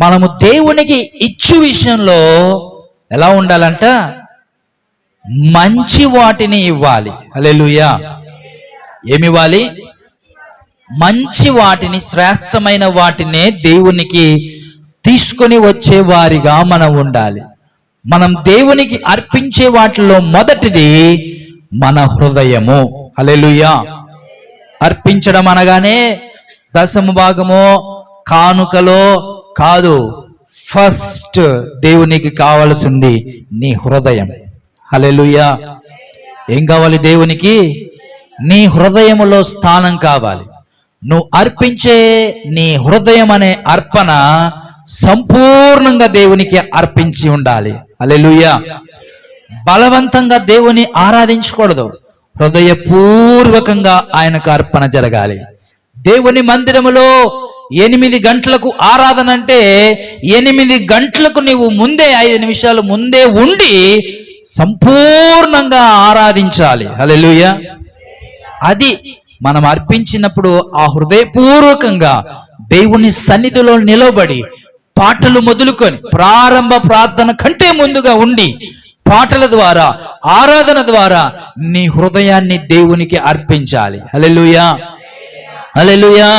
మనము దేవునికి ఇచ్చు విషయంలో ఎలా ఉండాలంట? మంచి వాటిని ఇవ్వాలి. అలెలుయా ఏమి ఇవ్వాలి? మంచి వాటిని శ్రేష్టమైన వాటినే దేవునికి తీసుకొని వచ్చే వారిగా మనం ఉండాలి. మనం దేవునికి అర్పించే వాటిలో మొదటిది మన హృదయము. అలెలుయా అర్పించడం అనగానే దశమ భాగము కానుకలో కాదు ఫస్ట్ దేవునికి కావలసింది నీ హృదయం. హలెలుయా ఏం కావాలి దేవునికి? నీ హృదయములో స్థానం కావాలి. నువ్వు అర్పించే నీ హృదయం అనే అర్పణ సంపూర్ణంగా దేవునికి అర్పించి ఉండాలి. హల్లెలూయా. బలవంతంగా దేవుని ఆరాధించకూడదు. హృదయపూర్వకంగా ఆయనకు అర్పణ జరగాలి. దేవుని మందిరములో ఎనిమిది గంటలకు ఆరాధన అంటే ఎనిమిది గంటలకు నీవు ముందే ఐదు నిమిషాలు ముందే ఉండి సంపూర్ణంగా ఆరాధించాలి. హల్లెలూయా. అది మనం అర్పించినప్పుడు ఆ హృదయపూర్వకంగా దేవుని సన్నిధిలో నిలబడి పాటలు మొదలుకొని ప్రారంభ ప్రార్థన కంటే ముందుగా ఉండి పాటల ద్వారా ఆరాధన ద్వారా నీ హృదయాన్ని దేవునికి అర్పించాలి. హల్లెలూయా. హల్లెలూయా.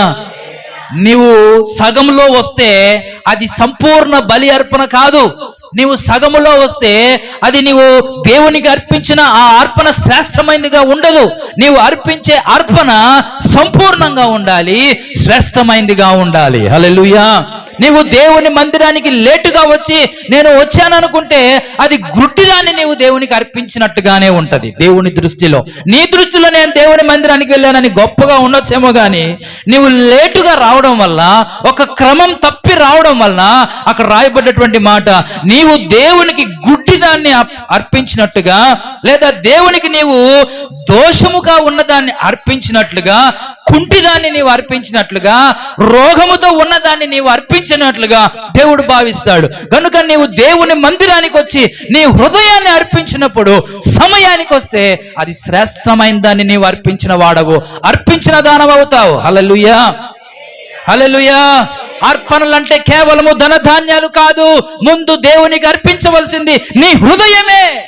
నీవు సగంలో వస్తే అది సంపూర్ణ బలి అర్పణ కాదు. నీవు సగములో వస్తే అది నీవు దేవునికి అర్పించిన ఆ అర్పణ శ్రేష్టమైనదిగా ఉండదు. నీవు అర్పించే అర్పణ సంపూర్ణంగా ఉండాలి శ్రేష్టమైనదిగా ఉండాలి. హలో నీవు దేవుని మందిరానికి లేటుగా వచ్చి నేను వచ్చాననుకుంటే అది గుడ్డిదాన్ని నీవు దేవునికి అర్పించినట్టుగానే ఉంటది. దేవుని దృష్టిలో. నీ దృష్టిలో నేను దేవుని మందిరానికి వెళ్ళానని గొప్పగా ఉండొచ్చేమో కానీ నీవు లేటుగా రావడం వల్ల ఒక క్రమం తప్పి రావడం వల్ల అక్కడ రాయబడ్డటువంటి మాట నీవు దేవునికి గుడ్డిదాన్ని అర్పించినట్టుగా లేదా దేవునికి నీవు దోషముగా ఉన్నదాన్ని అర్పించినట్లుగా కుంటిదాన్ని నీవు అర్పించినట్లుగా రోగముతో ఉన్నదాన్ని నీవు అర్పించినట్లుగా దేవుడు భావిస్తాడు. కనుక నీవు దేవుని మందిరానికి వచ్చి నీ హృదయాన్ని అర్పించినప్పుడు సమయానికి వస్తే అది శ్రేష్టమైన దాన్ని నీవు అర్పించిన వాడవు. అర్పించిన దానం అవుతావు. అలలుయా అలలుయా అర్పణలు అంటే కేవలము ధనధాన్యాలు కాదు ముందు దేవునికి అర్పించవలసింది నీ హృదయమే.